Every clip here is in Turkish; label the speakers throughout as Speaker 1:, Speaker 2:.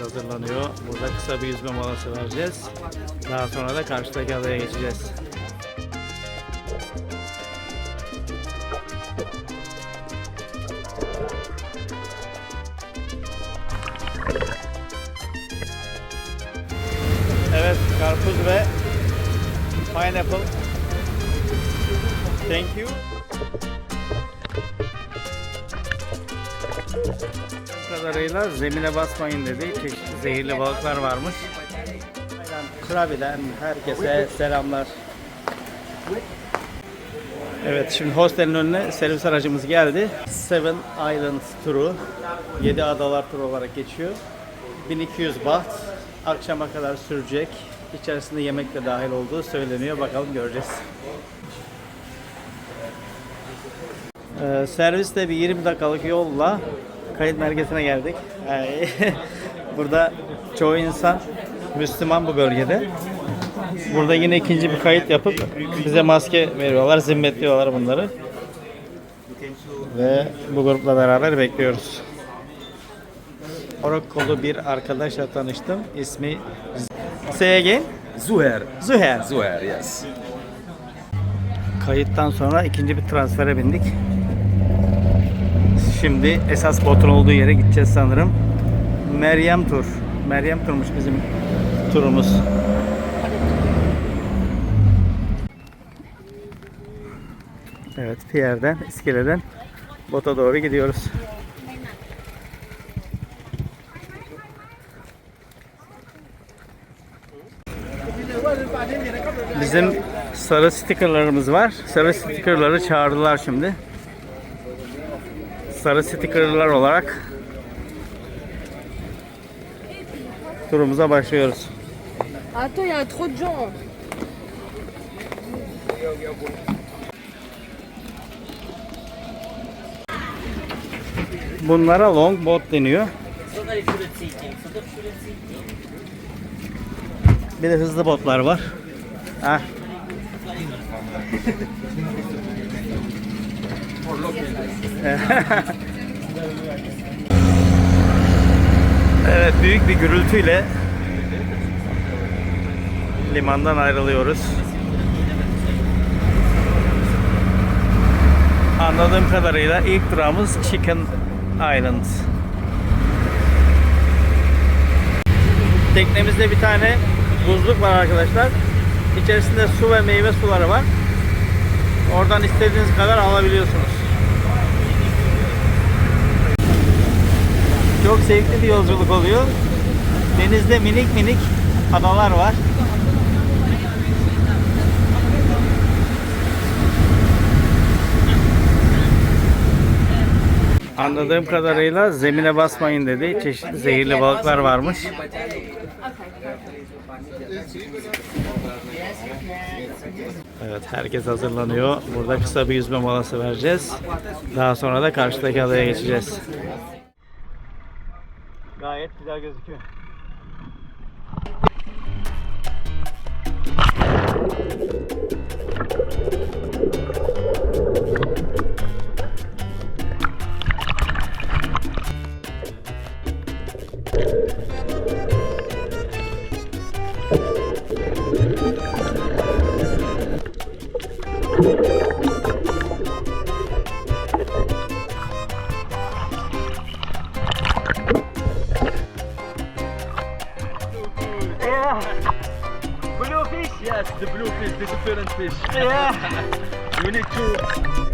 Speaker 1: hazırlanıyor. Burada kısa bir yüzme molası vereceğiz. Daha sonra da karşıdaki adaya geçeceğiz. Thank you. Bu kadarıyla zemine basmayın dedi. Çeşitli zehirli balıklar varmış. Krabi'den herkese selamlar. Evet şimdi hostelin önüne servis aracımız geldi. Seven Islands turu. 7 adalar turu olarak geçiyor. 1200 baht. Akşama kadar sürecek. İçerisinde yemek de dahil olduğu söyleniyor. Bakalım göreceğiz. Ee, serviste bir 20 dakikalık yolla kayıt merkezine geldik. Burada çoğu insan Müslüman bu bölgede. Burada yine ikinci bir kayıt yapıp bize maske veriyorlar, zimmetliyorlar bunları. Ve bu grupla beraber bekliyoruz. Orokkolu bir arkadaşla tanıştım. İsmi Say again.
Speaker 2: Zuher.
Speaker 1: Züher.
Speaker 2: Zuher, yes.
Speaker 1: Kayıttan sonra ikinci bir transfere bindik. Şimdi esas botun olduğu yere gideceğiz sanırım. Meryem Tur. Meryem Tur'muş bizim turumuz. Evet, Pierre'den, iskeleden bota doğru gidiyoruz. Bizim sarı stikerlerimiz var. Sarı stikerleri çağırdılar şimdi. Sarı stikerler olarak turumuza başlıyoruz.
Speaker 3: Attends, il y a trop de gens.
Speaker 1: Bunlara longboard deniyor. Bir de hızlı botlar var. Heh. evet büyük bir gürültüyle limandan ayrılıyoruz. Anladığım kadarıyla ilk durağımız Chicken Island. Teknemizde bir tane buzluk var arkadaşlar. İçerisinde su ve meyve suları var. Oradan istediğiniz kadar alabiliyorsunuz. Çok zevkli bir yolculuk oluyor. Denizde minik minik adalar var. Anladığım kadarıyla zemine basmayın dedi. Çeşitli zehirli balıklar varmış. Evet herkes hazırlanıyor. Burada kısa bir yüzme molası vereceğiz. Daha sonra da karşıdaki adaya geçeceğiz. Gayet güzel gözüküyor.
Speaker 2: Fish.
Speaker 1: Yeah.
Speaker 2: You need to.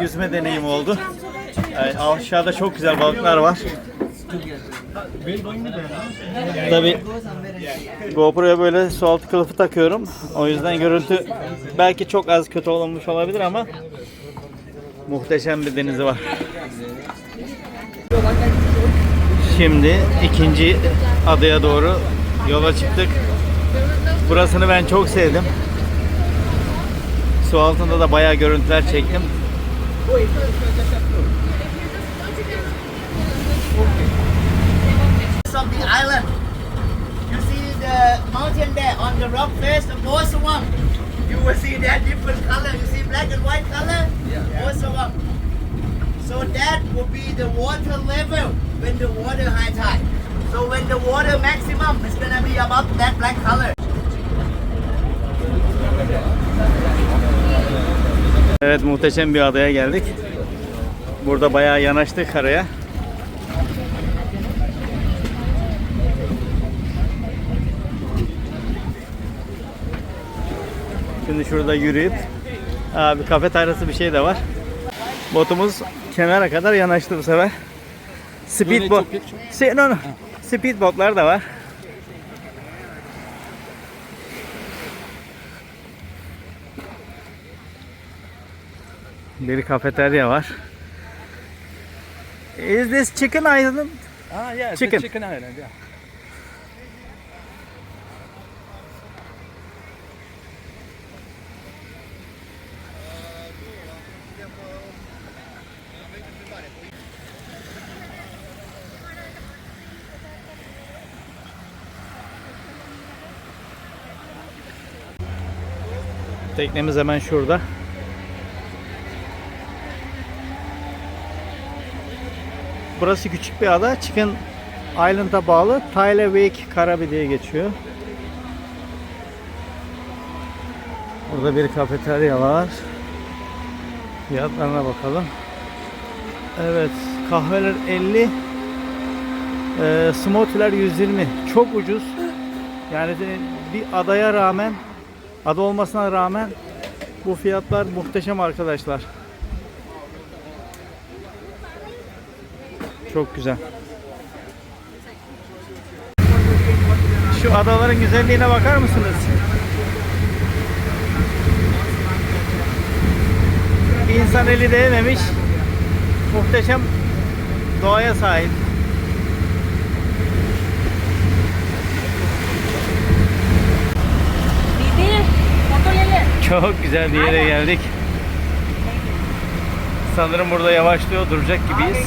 Speaker 1: Bir yüzme deneyimi oldu. Ee, aşağıda çok güzel balıklar var. Tabi GoPro'ya böyle su altı kılıfı takıyorum. O yüzden görüntü belki çok az kötü olmuş olabilir ama muhteşem bir denizi var. Şimdi ikinci adaya doğru yola çıktık. Burasını ben çok sevdim. Su altında da bayağı görüntüler çektim.
Speaker 4: Of the island. You see the mountain there on the rock face, the one. You will see that different color. You see black and white color? Yeah. Them. So that will be the water level when the water high tide. So when the water maximum is gonna be about that black color.
Speaker 1: Evet muhteşem bir adaya geldik. Burada bayağı yanaştık karaya. Şimdi şurada yürüyüp Aa, bir kafeteryası bir şey de var. Botumuz kenara kadar yanaştı bu sefer. Speedboat. Şey, no, da var. Bir kafeterya var. Is this chicken island?
Speaker 2: Ah, yeah, it's
Speaker 1: Chicken.
Speaker 2: chicken island, yeah.
Speaker 1: Teknemiz hemen şurada. Burası küçük bir ada. Chicken Island'a bağlı Tyle Wake Karabi diye geçiyor. Burada bir kafeterya var. Fiyatlarına bakalım. Evet, kahveler 50, e, smoothie'ler 120. Çok ucuz. Yani bir adaya rağmen, ada olmasına rağmen bu fiyatlar muhteşem arkadaşlar. Çok güzel. Şu adaların güzelliğine bakar mısınız? İnsan eli değmemiş muhteşem doğaya sahip. Çok güzel bir yere geldik. Sanırım burada yavaşlıyor duracak gibiyiz.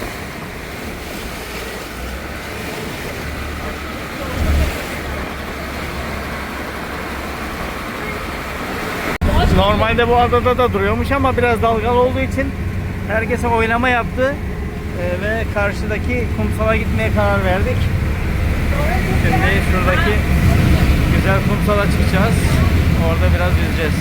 Speaker 1: Normalde bu adada da duruyormuş ama biraz dalgalı olduğu için herkese oynama yaptı Ee, ve karşıdaki kumsala gitmeye karar verdik. Şimdi şuradaki güzel kumsala çıkacağız. Orada biraz yüzeceğiz.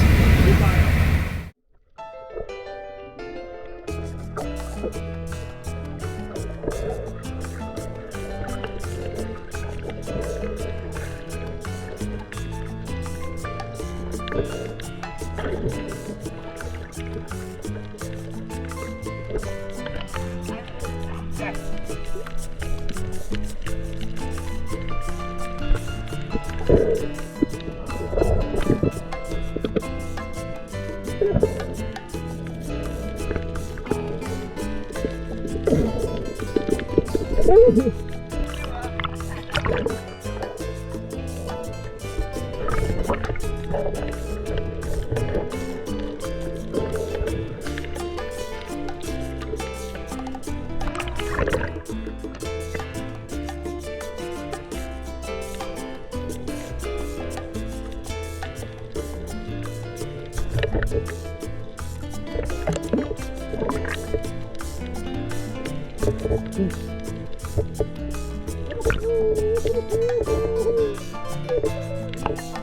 Speaker 1: どう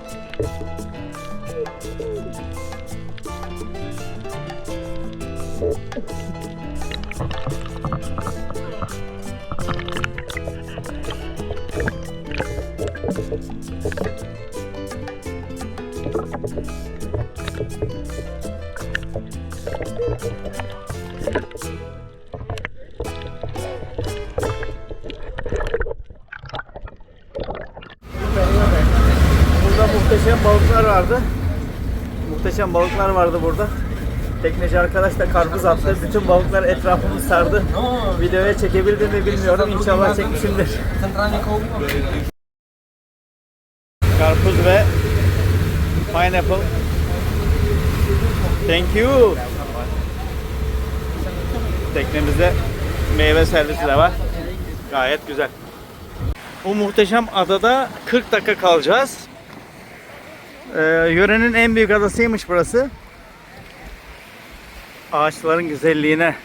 Speaker 1: も。Muhteşem balıklar vardı. Muhteşem balıklar vardı burada. Tekneci arkadaş da karpuz attı. Bütün balıklar etrafımı sardı. Videoya çekebildim mi bilmiyorum. İnşallah çekmişimdir. Karpuz ve pineapple. Thank you. Teknemizde meyve servisi de var. Gayet güzel. Bu muhteşem adada 40 dakika kalacağız. Ee, yörenin en büyük adasıymış burası. Ağaçların güzelliğine.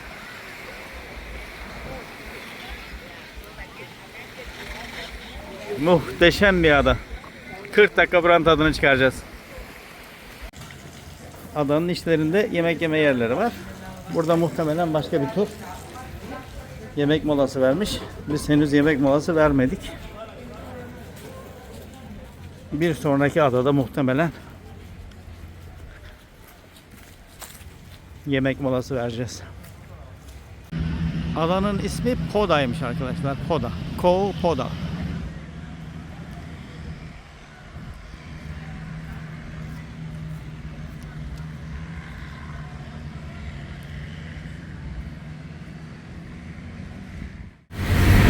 Speaker 1: Muhteşem bir ada. 40 dakika buranın tadını çıkaracağız. Adanın içlerinde yemek yeme yerleri var. Burada muhtemelen başka bir tur yemek molası vermiş. Biz henüz yemek molası vermedik. Bir sonraki adada muhtemelen yemek molası vereceğiz. Adanın ismi Poda'ymış arkadaşlar. Poda. Koh Poda.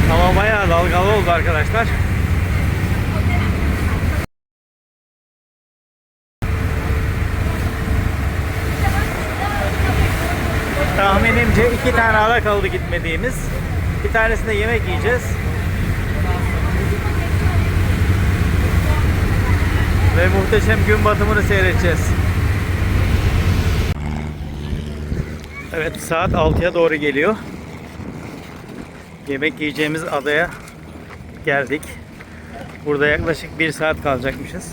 Speaker 1: Hava bayağı dalgalı oldu arkadaşlar. İki tane ada kaldı gitmediğimiz. Bir tanesinde yemek yiyeceğiz. Ve muhteşem gün batımını seyredeceğiz. Evet saat 6'ya doğru geliyor. Yemek yiyeceğimiz adaya geldik. Burada yaklaşık bir saat kalacakmışız.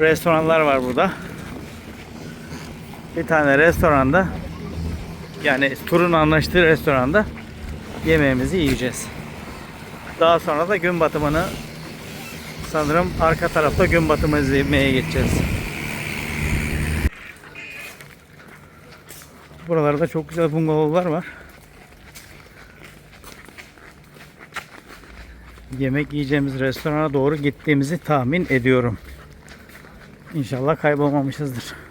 Speaker 1: Restoranlar var burada. Bir tane restoranda yani turun anlaştığı restoranda yemeğimizi yiyeceğiz. Daha sonra da gün batımını sanırım arka tarafta gün batımı izlemeye geçeceğiz. Buralarda çok güzel bungalovlar var. Yemek yiyeceğimiz restorana doğru gittiğimizi tahmin ediyorum. İnşallah kaybolmamışızdır.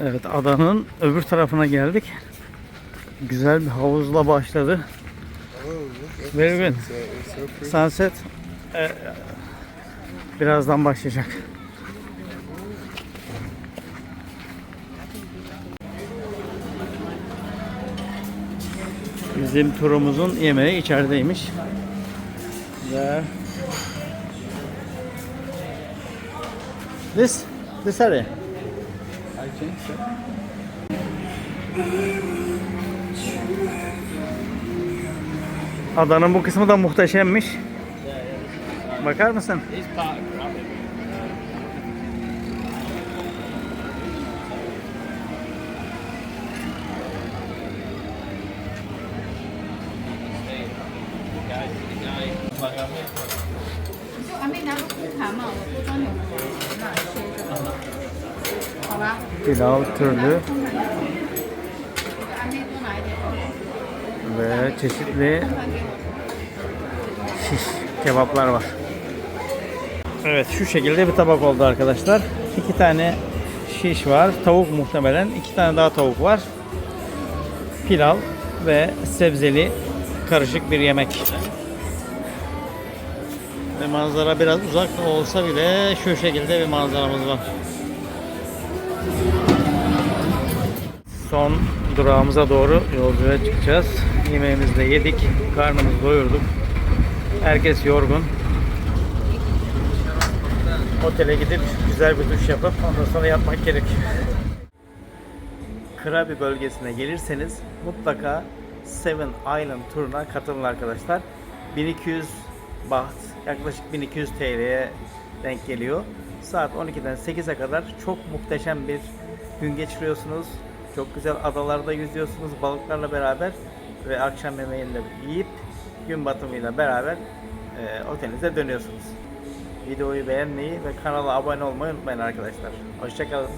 Speaker 1: Evet adanın öbür tarafına geldik. Güzel bir havuzla başladı. Very good. Sunset e, birazdan başlayacak. Bizim turumuzun yemeği içerideymiş. Ve This, this area. Adanın bu kısmı da muhteşemmiş. Bakar mısın? Pilav türlü ve çeşitli şiş kebaplar var. Evet şu şekilde bir tabak oldu arkadaşlar. İki tane şiş var. Tavuk muhtemelen. iki tane daha tavuk var. Pilav ve sebzeli karışık bir yemek. Ve manzara biraz uzak olsa bile şu şekilde bir manzaramız var. Son durağımıza doğru yolculuğa çıkacağız. Yemeğimizi de yedik. Karnımızı doyurduk. Herkes yorgun. Otele gidip güzel bir duş yapıp ondan sonra yatmak gerekiyor. Krabi bölgesine gelirseniz mutlaka Seven Island turuna katılın arkadaşlar. 1200 baht yaklaşık 1200 TL'ye denk geliyor. Saat 12'den 8'e kadar çok muhteşem bir gün geçiriyorsunuz. Çok güzel adalarda yüzüyorsunuz balıklarla beraber ve akşam yemeğini de yiyip gün batımıyla beraber e, otelinize dönüyorsunuz. Videoyu beğenmeyi ve kanala abone olmayı unutmayın arkadaşlar. Hoşçakalın.